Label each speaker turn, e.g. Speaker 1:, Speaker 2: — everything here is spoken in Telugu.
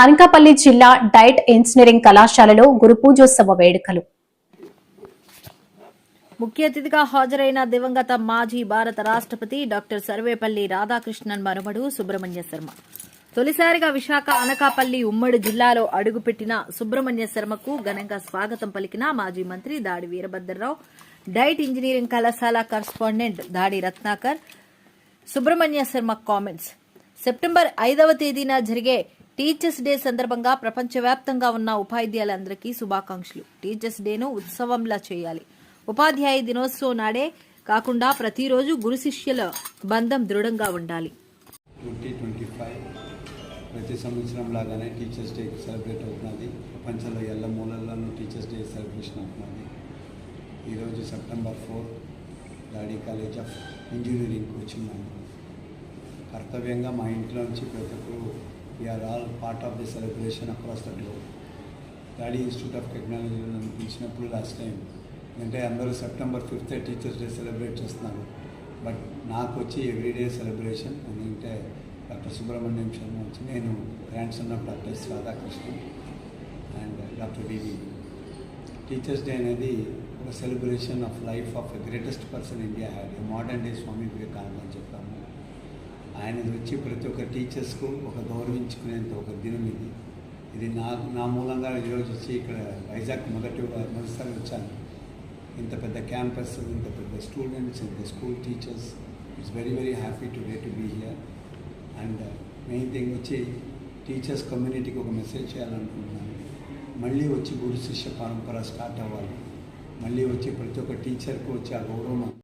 Speaker 1: అనకాపల్లి జిల్లా డైట్ ఇంజనీరింగ్ కళాశాలలో గురు పూజోత్సవ వేడుకలు.
Speaker 2: ముఖ్య అతిథిగా హాజరైన దివంగత మాజీ భారత రాష్ట్రపతి డాక్టర్ సర్వేపల్లి రాధాకృష్ణన్ మనుమడు సుబ్రహ్మణ్య శర్మ. తొలిసారిగా విశాఖ అనకాపల్లి ఉమ్మడి జిల్లాలో అడుగుపెట్టిన సుబ్రహ్మణ్య శర్మకు ఘనంగా స్వాగతం పలికిన మాజీ మంత్రి దాడి వీరభద్రరావు డైట్ ఇంజనీరింగ్ కళాశాల correspondent Dadi Ratnakar Subrahmanya Sharma comments. September ఐదవ తేదీన జరిగే టీచర్స్ డే సందర్భంగా ప్రపంచవ్యాప్తంగా ఉన్న ఉపాధ్యాయులందరికీ శుభాకాంక్షలు. టీచర్స్ డేను ఉత్సవంలా చేయాలి. ఉపాధ్యాయ దినోత్సవం నాడే కాకుండా ప్రతిరోజు గురు శిష్యుల బంధం దృఢంగా ఉండాలి.
Speaker 3: ప్రతి సంవత్సరం లాగానే టీచర్స్ డే సెలబ్రేట్ అవుతున్నది. ప్రపంచంలో ఎల్ల మూలల్లోనూ టీచర్స్ డే సెలబ్రేషన్ అవుతున్నది. ఈరోజు September four Dadi college of engineering కూర్చున్నాను కర్తవ్యంగా మా ఇంట్లో నుంచి ప్రతి ఒక్కరు we're all part of the celebration across the globe Dadi institute of టెక్నాలజీలో నన్ను పిలిచినప్పుడు లాస్ట్ టైం అంటే అందరూ September fifth teachers day celebrate చేస్తున్నారు. బట్ నాకు వచ్చి ఎవ్రీడే సెలబ్రేషన్ ఎందుకంటే డాక్టర్ సుబ్రహ్మణ్యం శర్మ వచ్చి నేను grandson of doctor S Radhakrishnan and doctor BV teachers day అనేది ఒక celebration of life of the greatest person India had modern day Swami Vivekananda అని చెప్పాము. ఆయన వచ్చి ప్రతి ఒక్క టీచర్స్కు ఒక గౌరవించుకునేంత ఒక దినం ఇది. ఇది నా నా మూలంగా ఈరోజు వచ్చి ఇక్కడ వైజాగ్ మొదటి మొదటిసారి వచ్చాను. ఇంత పెద్ద క్యాంపస్ ఇంత పెద్ద స్టూడెంట్స్ ఇంత school teachers it's very very happy today to be here. And main thing వచ్చి టీచర్స్ కమ్యూనిటీకి ఒక మెసేజ్ చేయాలనుకుంటున్నాను. మళ్ళీ వచ్చి గురు శిష్య పరంపర స్టార్ట్ అవ్వాలి. మళ్ళీ వచ్చి ప్రతి ఒక్క టీచర్కి వచ్చి ఆ గౌరవం